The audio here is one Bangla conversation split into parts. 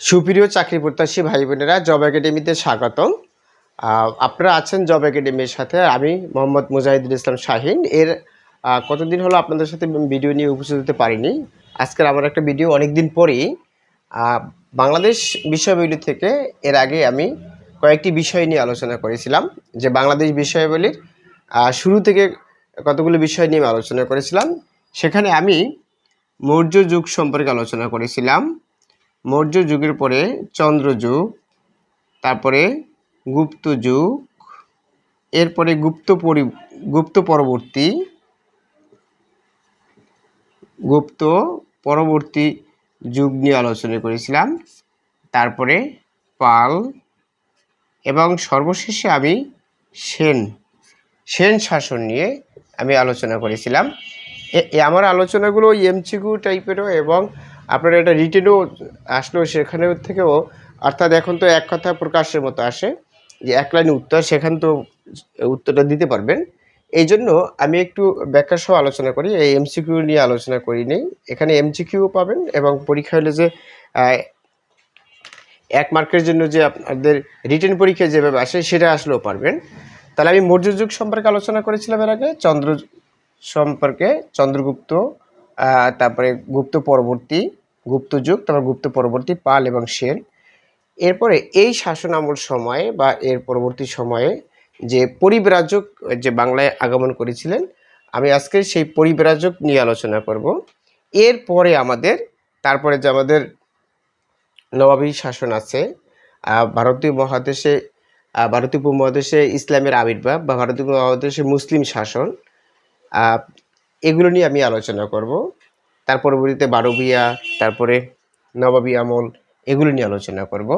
সুপ্রিয় চাকরি প্রত্যাশী ভাই বোনেরা জব একাডেমিতে স্বাগতম। আপনারা আছেন জব একাডেমির সাথে। আমি মোহাম্মদ মুজাহিদুল ইসলাম শাহিন। এর কতদিন হলো আপনাদের সাথে ভিডিও নিয়ে উপস্থিত হতে পারিনি। আজকের আমার একটা ভিডিও অনেক দিন পরেই বাংলাদেশ বিষয়াবলী থেকে এর আগে আমি কয়েকটি বিষয় নিয়ে আলোচনা করেছিলাম। যে বাংলাদেশ বিষয়াবলীর শুরু থেকে কতগুলো বিষয় নিয়ে আলোচনা করেছিলাম। সেখানে আমি মৌর্য যুগ সম্পর্কে আলোচনা করেছিলাম। মৌর্য যুগের পরে চন্দ্র যুগ, তারপরে গুপ্ত যুগ, এরপরে গুপ্ত পরি, গুপ্ত পরবর্তী গুপ্ত পরবর্তী যুগ নিয়ে আলোচনা করেছিলাম। তারপরে পাল এবং সর্বশেষে আমি সেন সেন শাসন নিয়ে আমি আলোচনা করেছিলাম। আমার আলোচনাগুলো এমসিকিউ টাইপেরও এবং আপনার এটা রিটেনও আসলো সেখানে থেকেও, অর্থাৎ এখন তো এক কথা প্রকাশের মতো আসে, যে এক লাইন উত্তর, সেখান তো উত্তরটা দিতে পারবেন। এই জন্য আমি একটু ব্যাখ্যা সহ আলোচনা করি, এই এমসিকিউ নিয়ে আলোচনা করি নেই। এখানে এমসিকিউ পাবেন এবং পরীক্ষা হলে যে এক মার্কের জন্য যে আপনাদের রিটেন পরীক্ষা যেভাবে আসে, সেটা আসলেও পারবেন। তাহলে আমি মৌর্য যুগ সম্পর্কে আলোচনা করেছিলাম এর আগে, চন্দ্র সম্পর্কে, চন্দ্রগুপ্ত তারপরে গুপ্ত পরবর্তী, গুপ্ত যুগ, তারপর গুপ্ত পরবর্তী পাল এবং সেন। এরপরে এই শাসন আমল সময়ে বা এর পরবর্তী সময়ে যে পরিব্রাজক যে বাংলায় আগমন করেছিলেন, আমি আজকে সেই পরিব্রাজক নিয়ে আলোচনা করব। এরপরে আমাদের, তারপরে যে আমাদের নবাবী শাসন আছে ভারতীয় মহাদেশে ভারতীয় উপমহাদেশে ইসলামের আবির্ভাব বা ভারতীয় মহাদেশে মুসলিম শাসন এগুলো নিয়ে আমি আলোচনা করব। তার পরবর্তীতে বারবিয়া, তারপরে নবাবী আমল, এগুলো নিয়ে আলোচনা করব।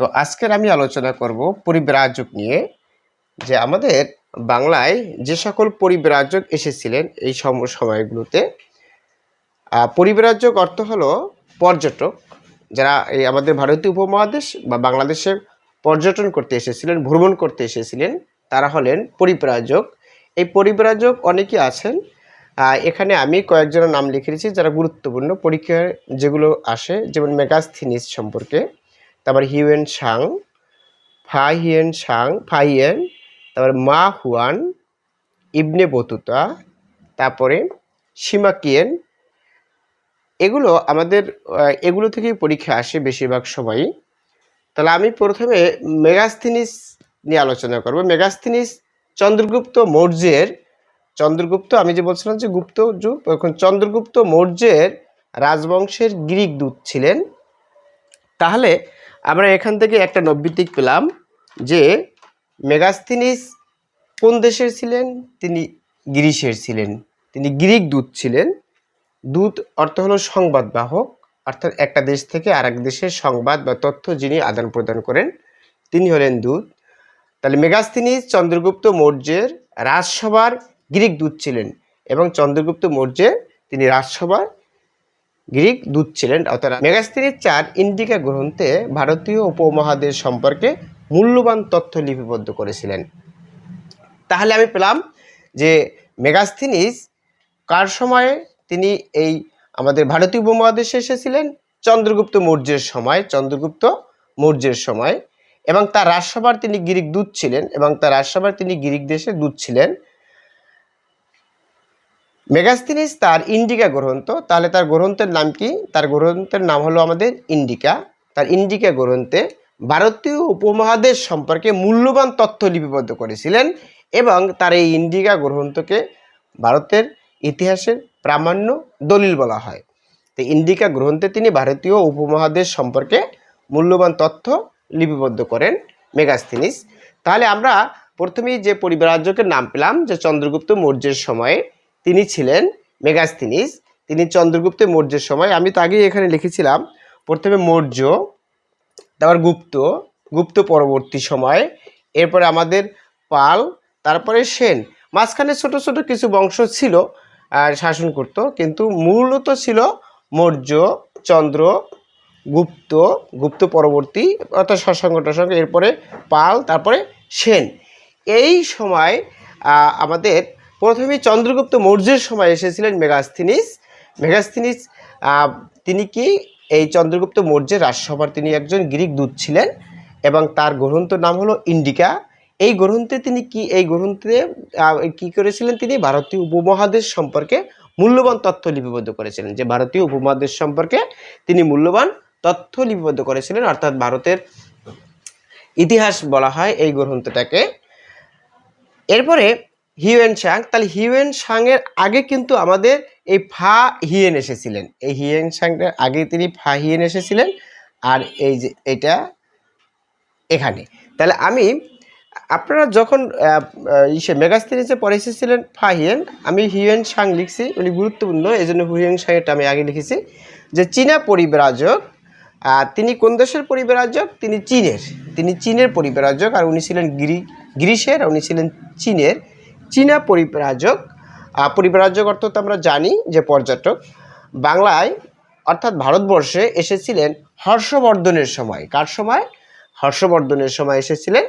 তো আজকের আমি আলোচনা করব পরিব্রাজক নিয়ে, যে আমাদের বাংলায় যে সকল পরিব্রাজক এসেছিলেন এই সম, সময়গুলোতে পরিব্রাজক অর্থ হলো পর্যটক। যারা এই আমাদের ভারতীয় উপমহাদেশ বা বাংলাদেশে পর্যটন করতে এসেছিলেন, ভ্রমণ করতে এসেছিলেন, তারা হলেন পরিব্রাজক। এই পরিব্রাজক অনেকেই আছেন এখানে আমি কয়েকজনের নাম লিখে রেখেছি যারা গুরুত্বপূর্ণ পরীক্ষায় যেগুলো আসে, যেমন মেগাস্থিনিস সম্পর্কে, তারপর হিউয়েন সাং ফা হিয়েন সাং ফাইয়েন তারপর মা হুয়ান, ইবনে বতুতা, তারপরে সীমাকিয়েন এগুলো আমাদের এগুলো থেকেই পরীক্ষা আসে বেশিরভাগ সময়ই। তাহলে আমি প্রথমে মেগাস্থিনিস নিয়ে আলোচনা করব। মেগাস্থিনিস চন্দ্রগুপ্ত মৌর্যের চন্দ্রগুপ্ত, আমি যে বলছিলাম যে গুপ্ত যুগ, এখন চন্দ্রগুপ্ত মৌর্যের রাজবংশের গ্রিক দূত ছিলেন। তাহলে আমরা এখান থেকে একটা নব্বিতিক পেলাম যে মেগাস্থিনিস কোন দেশের ছিলেন? তিনি গ্রিসের ছিলেন। তিনি গ্রিক দূত ছিলেন। দূত অর্থ হলো সংবাদবাহক, অর্থাৎ একটা দেশ থেকে আরেক দেশের সংবাদ বা তথ্য যিনি আদান প্রদান করেন, তিনি হলেন দূত। তাহলে মেগাস্থিনিস, চন্দ্রগুপ্ত মৌর্যের রাজসভার গ্রিক দূত ছিলেন এবং চন্দ্রগুপ্ত মৌর্যের তিনি রাজসভার গ্রিক দূত ছিলেন। অর্থাৎ মেগাস্থিনিস চার ইন্ডিকা গ্রন্থে ভারতীয় উপমহাদেশ সম্পর্কে মূল্যবান তথ্য লিপিবদ্ধ করেছিলেন। তাহলে আমি পেলাম যে মেগাস্থিনিস কার সময়ে তিনি এই আমাদের ভারতীয় উপমহাদেশে এসেছিলেন? চন্দ্রগুপ্ত মৌর্যের সময়, চন্দ্রগুপ্ত মৌর্যের সময় এবং তার রাজসভার তিনি গ্রিক দূত ছিলেন এবং তার রাজসভার তিনি গ্রিক দেশে দূত ছিলেন। মেগাস্থিনিস তার ইন্ডিকা গ্রন্থ। তাহলে তার গ্রন্থের নাম কি? তার গ্রন্থের নাম হলো আমাদের ইন্ডিকা। তার ইন্ডিকা গ্রন্থে ভারতীয় উপমহাদেশ সম্পর্কে মূল্যবান তথ্য লিপিবদ্ধ করেছিলেন এবং তার এই ইন্ডিকা গ্রন্থকে ভারতের ইতিহাসের প্রামাণ্য দলিল বলা হয়। তো ইন্ডিকা গ্রন্থে তিনি ভারতীয় উপমহাদেশ সম্পর্কে মূল্যবান তথ্য লিপিবদ্ধ করেন মেগাস্থিনিস তাহলে আমরা প্রথমেই যে পরিব্রাজকের নাম পেলাম, যে চন্দ্রগুপ্ত মৌর্যের সময়ে তিনি ছিলেন মেগাস্থিনিস। তিনি চন্দ্রগুপ্ত মৌর্যের সময়। আমি তো আগেই এখানে লিখেছিলাম, প্রথমে মৌর্য, তারপর গুপ্ত গুপ্ত পরবর্তী সময়, এরপরে আমাদের পাল, তারপরে সেন। মাঝখানে ছোট ছোট কিছু বংশ ছিল শাসন করত, কিন্তু মূলত ছিল মৌর্য, চন্দ্র, গুপ্ত গুপ্ত পরবর্তী, অর্থাৎ টশাঙ্ক এরপরে পাল, তারপরে সেন। এই সময় আমাদের প্রথমে চন্দ্রগুপ্ত মৌর্যের সময় এসেছিলেন মেগাস্থিনিস। মেগাস্থিনিস তিনি কি? এই চন্দ্রগুপ্ত মৌর্যের রাজসভার তিনি একজন গ্রিক দূত ছিলেন এবং তার গ্রন্থের নাম হলো ইন্ডিকা। এই গ্রন্থে তিনি কি, এই গ্রন্থে কি করেছিলেন তিনি? ভারতীয় উপমহাদেশ সম্পর্কে মূল্যবান তথ্য লিপিবদ্ধ করেছিলেন। যে ভারতীয় উপমহাদেশ সম্পর্কে তিনি মূল্যবান তথ্য লিপিবদ্ধ করেছিলেন, অর্থাৎ ভারতের ইতিহাস বলা হয় এই গ্রন্থটাকে। এরপরে হিউয়েন সাং তাহলে হিউয়েন সাংয়ের আগে কিন্তু আমাদের এই ফা হিয়েন এসেছিলেন। এই হিউয়েন সাংটার আগে তিনি ফা হিয়েন এসেছিলেন, আর এই যে এটা এখানে। তাহলে আমি, আপনারা যখন ইসে মেগাস্তিনিসে পরে এসেছিলেন ফা হিয়েন, আমি হিউয়েন সাং লিখছি, উনি গুরুত্বপূর্ণ এই জন্য হিউয়েন সাংয়েরটা আমি আগে লিখেছি, যে চীনা পরিব্রাজক তিনি কোন দেশের পরিব্রাজক? তিনি চীনের। তিনি চীনের পরিব্রাজক, আর উনি ছিলেন গ্রি, গ্রিসের, আর উনি ছিলেন চীনের। চীনা পরিব্রাজক। পরিব্রাজক অর্থ তো আমরা জানি যে পর্যটক। বাংলায় অর্থাৎ ভারতবর্ষে এসেছিলেন হর্ষবর্ধনের সময়। কার সময়? হর্ষবর্ধনের সময় এসেছিলেন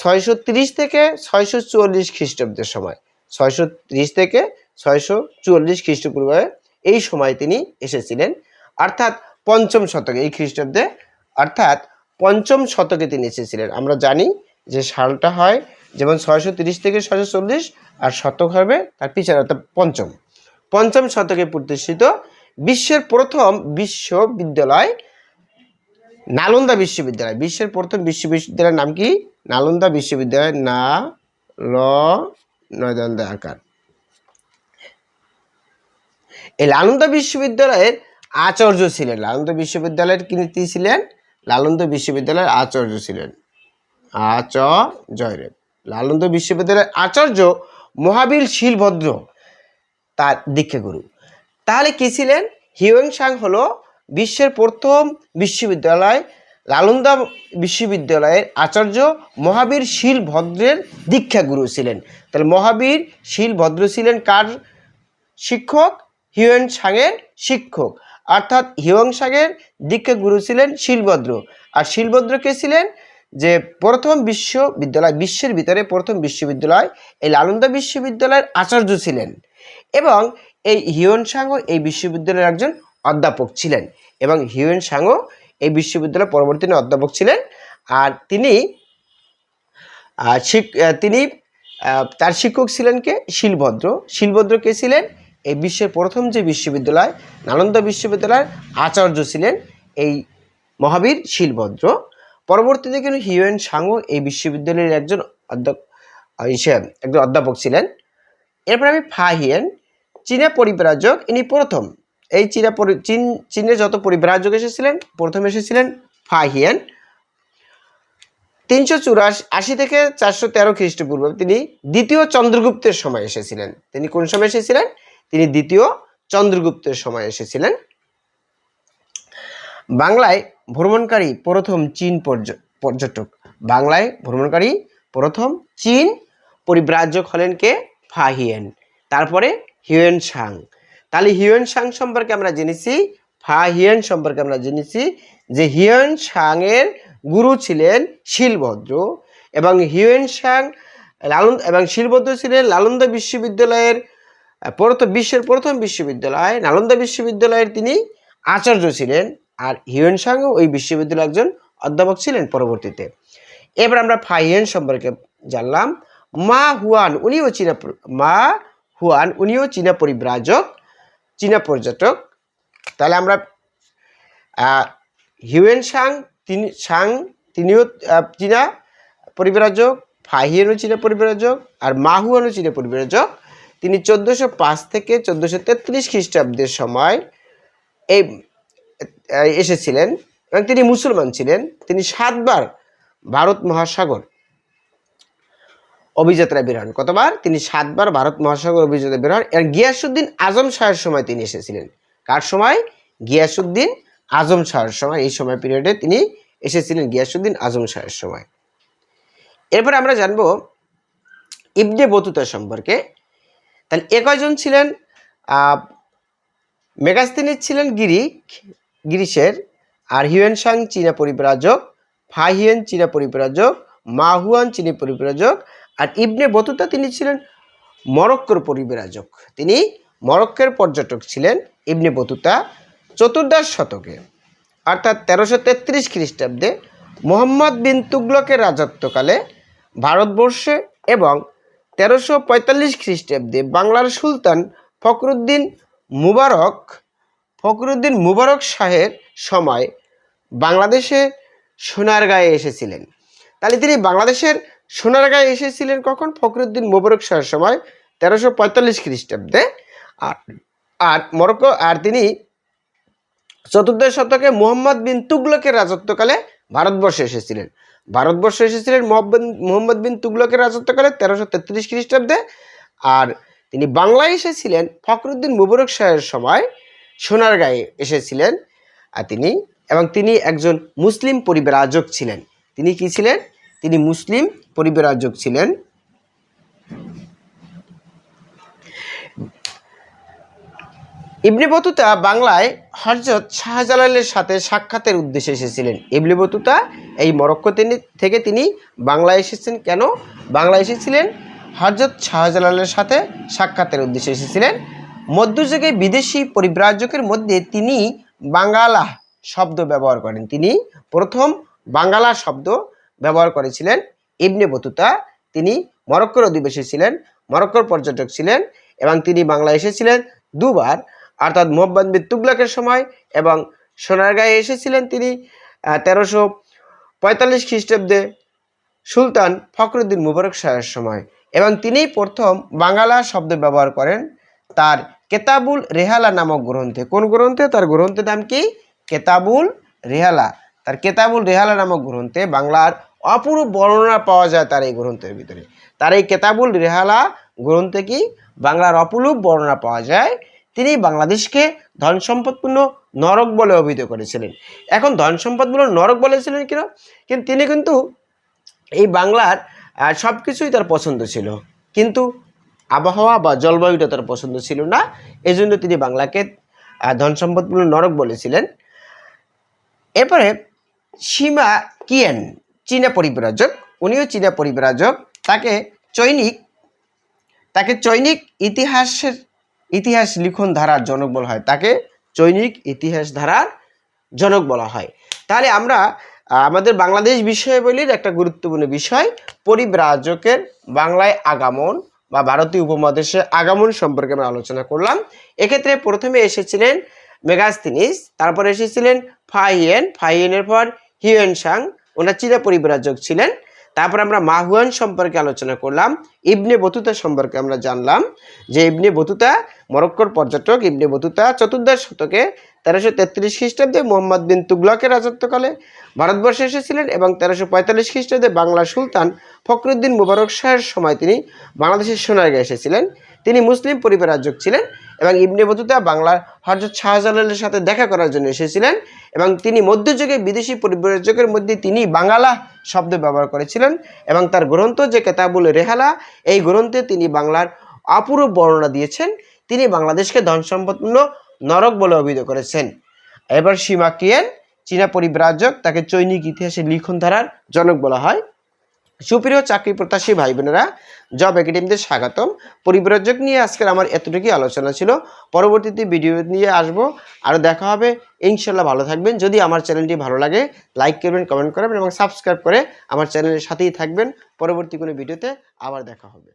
ছয়শো তিরিশ থেকে ছয়শো চুয়াল্লিশ খ্রিস্টাব্দের সময়। ছয়শো তিরিশ থেকে ছয়শো চুয়াল্লিশ খ্রিস্টপূর্বে এই সময় তিনি এসেছিলেন। অর্থাৎ পঞ্চম শতকে, এই খ্রিস্টাব্দে অর্থাৎ পঞ্চম শতকে তিনি এসেছিলেন। আমরা জানি যে সালটা হয় যেমন ছয়শো তিরিশ থেকে ছয়শো চল্লিশ আর শতক হবে তার পিছনে, অর্থাৎ পঞ্চম। পঞ্চম শতকে প্রতিষ্ঠিত বিশ্বের প্রথম বিশ্ববিদ্যালয়, নালন্দা বিশ্ববিদ্যালয়। বিশ্বের প্রথম বিশ্ববিদ্যালয়ের নাম কি? নালন্দা বিশ্ববিদ্যালয়, না, ল নয়দন্দা আকার এই নালন্দা বিশ্ববিদ্যালয়ের আচার্য ছিলেন। নালন্দা বিশ্ববিদ্যালয়ের কি নীতি ছিলেন? নালন্দা বিশ্ববিদ্যালয়ের আচার্য ছিলেন। আচ জয়দেব। নালন্দা বিশ্ববিদ্যালয়ের আচার্য মহাবীর শিলভদ্র, তার দীক্ষাগুরু তাহলে কী ছিলেন? হিউয়েন সাং হলো বিশ্বের প্রথম বিশ্ববিদ্যালয়, লালন্দা বিশ্ববিদ্যালয়ের আচার্য মহাবীর শিলভদ্রের দীক্ষাগুরু ছিলেন। তাহলে মহাবীর শিলভদ্র ছিলেন কার শিক্ষক? হিউয়েন সাংয়ের শিক্ষক। অর্থাৎ হিউয়েন সাংয়ের দীক্ষাগুরু ছিলেন শিলভদ্র। আর শিলভদ্র কে ছিলেন? যে প্রথম বিশ্ববিদ্যালয়, বিশ্বের ভিতরে প্রথম বিশ্ববিদ্যালয়, এই লালন্দা বিশ্ববিদ্যালয়ের আচার্য ছিলেন এবং এই হিউয়েন সাংও এই বিশ্ববিদ্যালয়ের একজন অধ্যাপক ছিলেন এবং হিউয়েন সাংও এই বিশ্ববিদ্যালয়ের পরবর্তী অধ্যাপক ছিলেন। আর তিনি তিনি তার শিক্ষক ছিলেন কে? শিলভদ্র। শিলভদ্র কে ছিলেন? এই বিশ্বের প্রথম যে বিশ্ববিদ্যালয় নালন্দা বিশ্ববিদ্যালয়ের আচার্য ছিলেন এই মহাবীর শিলভদ্র। পরবর্তীতে কিন্তু হিউয়েন সাংও এই বিশ্ববিদ্যালয়ের একজন অধ্যাপক আহ, একজন অধ্যাপক ছিলেন। এরপর আমি ফাহিয়েন চীনা পরিব্রাজক ইনি প্রথম। এই চীনা চীন চীনের যত পরিব্রাজক এসেছিলেন প্রথম এসেছিলেন ফাহিয়েন তিনশো চুরাশি আশি থেকে চারশো তেরো খ্রিস্টপূর্ব তিনি দ্বিতীয় চন্দ্রগুপ্তের সময় এসেছিলেন। তিনি কোন সময় এসেছিলেন? তিনি দ্বিতীয় চন্দ্রগুপ্তের সময় এসেছিলেন। বাংলায় ভ্রমণকারী প্রথম চীন পর্য- পর্যটক। বাংলায় ভ্রমণকারী প্রথম চীন পরিব্রাজক হলেন কে? ফাহিয়েন তারপরে হিউয়েন সাং তাহলে হিউয়েন সাং সম্পর্কে আমরা জেনেছি, ফা হিয়েন সম্পর্কে আমরা জেনেছি যে হিউয়েন সাংয়ের গুরু ছিলেন শিলভদ্র এবং হিউয়েন সাং লালন, এবং শিলভদ্র ছিলেন লালন্দা বিশ্ববিদ্যালয়ের, প্রথম বিশ্বের প্রথম বিশ্ববিদ্যালয় নালন্দা বিশ্ববিদ্যালয়ের তিনি আচার্য ছিলেন। আর হিউয়েন সাংও ওই বিশ্ববিদ্যালয়ের একজন অধ্যাপক ছিলেন পরবর্তীতে। এবার আমরা ফাহিয়েন সম্পর্কে জানলাম। মা হুয়ান উনিও চীনা মা হুয়ান উনিও চীনা পরিব্রাজক, চীনা পর্যটক। তাহলে আমরা হিউয়েন সাং, তিনি, সাং, তিনিও চীনা পরিব্রাজক ফাহিয়েনও চীনা পরিব্রাজক আর মাহুয়ানও চীনা পরিব্রাজক। তিনি চোদ্দোশো পাঁচ থেকে চোদ্দোশো তেত্রিশ খ্রিস্টাব্দের সময় এই এসেছিলেন এবং তিনি মুসলমান ছিলেন। তিনি সাতবার ভারত মহাসাগর অভিযাত্রায় বের হন। কতবার? তিনি সাতবার ভারত মহাসাগর অভিযাত্রায় বের হন আর গিয়াসুদ্দিন আজম শাহের সময় তিনি এসেছিলেন। কার সময়? গিয়াসুদ্দিন আজম শাহের সময়। এই সময় পিরিয়ডে তিনি এসেছিলেন গিয়াসুদ্দিন আজম শাহের সময়। এরপর আমরা জানব ইবনে বতুতা সম্পর্কে। তাহলে এ কয়জন ছিলেন? মেগাস্তিনিস ছিলেন গিরিক গ্রিসের, আর হিউয়েন সাং চীনা পরিব্রাজক ফাহিয়েন চীনা পরিব্রাজক মাহুয়ান চীনা পরিব্রাজক, আর ইবনে বতুতা তিনি ছিলেন মরক্কোর পরিব্রাজক। তিনি মরক্কের পর্যটক ছিলেন ইবনে বতুতা চতুর্দশ শতকে। অর্থাৎ তেরোশো তেত্রিশ খ্রিস্টাব্দে মোহাম্মদ বিন তুগলকের রাজত্বকালে ভারতবর্ষে এবং তেরোশো পঁয়তাল্লিশ খ্রিস্টাব্দে বাংলার সুলতান ফখরুদ্দিন মুবারক ফখরুদ্দিন মুবারক শাহের সময় বাংলাদেশে সোনারগাঁয়ে এসেছিলেন। তাহলে তিনি বাংলাদেশের সোনারগাঁয়ে এসেছিলেন কখন? ফখরুদ্দিন মুবারক শাহের সময় তেরোশো পঁয়তাল্লিশ খ্রিস্টাব্দে। আর আর মরক্কো, আর তিনি চতুর্দশ শতকে মোহাম্মদ বিন তুগলকের রাজত্বকালে ভারতবর্ষে এসেছিলেন। ভারতবর্ষে এসেছিলেন মোহাম্মদ বিন তুগলকের রাজত্বকালে তেরোশো তেত্রিশ খ্রিস্টাব্দে। আর তিনি বাংলায় এসেছিলেন ফখরুদ্দিন মুবারক শাহের সময় সোনারগাঁয়ে এসেছিলেন, আর তিনি, এবং তিনি একজন মুসলিম পরিব্রাজক ছিলেন। তিনি কি ছিলেন? তিনি মুসলিম পরিব্রাজক ছিলেন। ইবনে বতুতা বাংলায় হজরত শাহজালালের সাথে সাক্ষাতের উদ্দেশ্যে এসেছিলেন। ইবনে বতুতা এই মরক্কো তিনি, থেকে তিনি বাংলায় এসেছেন কেন? বাংলায় এসেছিলেন হজরত শাহজালালের সাথে সাক্ষাতের উদ্দেশ্যে এসেছিলেন। মধ্যযুগে বিদেশি পরিব্রাজকের মধ্যে তিনি বাঙ্গালা শব্দ ব্যবহার করেন। তিনি প্রথম বাঙ্গালা শব্দ ব্যবহার করেছিলেন। ইবনে বতুতা, তিনি মরক্কোর অধিবাসী ছিলেন, মরক্কোর পর্যটক ছিলেন এবং তিনি বাংলায় এসেছিলেন দুবার। অর্থাৎ মোহাম্মদ বিন তুগলকের সময় এবং সোনারগাঁয়ে এসেছিলেন তিনি তেরোশো পঁয়তাল্লিশ খ্রিস্টাব্দে সুলতান ফখরুদ্দিন মুবারক শাহের সময়। এবং তিনিই প্রথম বাঙ্গালা শব্দ ব্যবহার করেন তার কেতাবুল রেহালা নামক গ্রন্থে। কোন গ্রন্থে? তার গ্রন্থের নাম কি? কেতাবুল রেহালা। তার কেতাবুল রেহালা নামক গ্রন্থে বাংলার অপূর্ব বর্ণনা পাওয়া যায় তার এই গ্রন্থের ভিতরে। তার এই কেতাবুল রেহালা গ্রন্থে কি? বাংলার অপূর্ব বর্ণনা পাওয়া যায়। তিনি বাংলাদেশকে ধন সম্পদপূর্ণ নরক বলে অভিহিত করেছিলেন। এখন ধন সম্পদপূর্ণ নরক বলেছিলেন কেন? কিন্তু তিনি কিন্তু এই বাংলার সব কিছুই তার পছন্দ ছিল। কিন্তু আবহাওয়া বা জলবায়ুটা তার পছন্দ ছিল না। এজন্য তিনি বাংলাকে ধন সম্পদপূর্ণ নরক বলেছিলেন। এরপরে সীমা কিয়েন, চীনা পরিব্রাজক। উনিও চীনা পরিব্রাজক। তাকে চৈনিক তাকে চৈনিক ইতিহাসের, ইতিহাস লিখন ধারার জনক বলা হয়। তাকে চৈনিক ইতিহাস ধারার জনক বলা হয়। তাহলে আমরা আমাদের বাংলাদেশ বিষয়াবলীর একটা গুরুত্বপূর্ণ বিষয়, পরিব্রাজকের বাংলায় আগমন বা ভারতীয় উপমহাদেশে আগমন সম্পর্কে আমরা আলোচনা করলাম। এক্ষেত্রে প্রথমে এসেছিলেন মেগাস্তিনিস, তারপর এসেছিলেন ফাহিয়েন ফাহিয়েনের পর হিউয়েন সাং ওনার চিরা পরিব্রাজক ছিলেন। তারপর আমরা মাহুয়ান সম্পর্কে আলোচনা করলাম, ইবনে বতুতা সম্পর্কে আমরা জানলাম যে ইবনে বতুতা মরক্কোর পর্যটক, ইবনে বতুতা চতুর্দশ শতকে তেরোশো তেত্রিশ খ্রিস্টাব্দে মোহাম্মদ বিন তুগলকের রাজত্বকালে ভারতবর্ষে এসেছিলেন এবং তেরোশো পঁয়তাল্লিশ খ্রিস্টাব্দে বাংলা সুলতান ফখরুদ্দিন মুবারক শাহের সময় তিনি বাংলাদেশের সোনারগাঁয়ে এসেছিলেন। তিনি মুসলিম পরিবারাজক ছিলেন এবং ইবনে বতুতা বাংলার হজরত শাহজালালের সাথে দেখা করার জন্য এসেছিলেন। এবং তিনি মধ্যযুগে বিদেশি পরিব্রাজকের মধ্যে তিনি বাংলা শব্দ ব্যবহার করেছিলেন এবং তার গ্রন্থ যে কেতাবুল রেহালা, এই গ্রন্থে তিনি বাংলার অপূর্ব বর্ণনা দিয়েছেন। তিনি বাংলাদেশকে ধন সম্পন্ন নরক বলে অভিহিত করেছেন। এবার সীমা কিয়েন চীনা পরিব্রাজক তাকে চৈনিক ইতিহাসের লিখন ধারার জনক বলা হয়। সুপ্রিয় চাকরি প্রত্যাশী ভাই বোনেরা জব একাডেমিতে স্বাগতম। পরিব্রাজক নিয়ে আজকের আমার এতটুকুই আলোচনা ছিল। পরবর্তীতে ভিডিও নিয়ে আসব। আর দেখা হবে। ইনশাল্লাহ ভালো থাকবেন। যদি আমার চ্যানেলটি ভালো লাগে লাইক করবেন কমেন্ট করবেন এবং সাবস্ক্রাইব করে আমার চ্যানেলের সাথেই থাকবেন। পরবর্তী কোনো ভিডিওতে আবার দেখা হবে।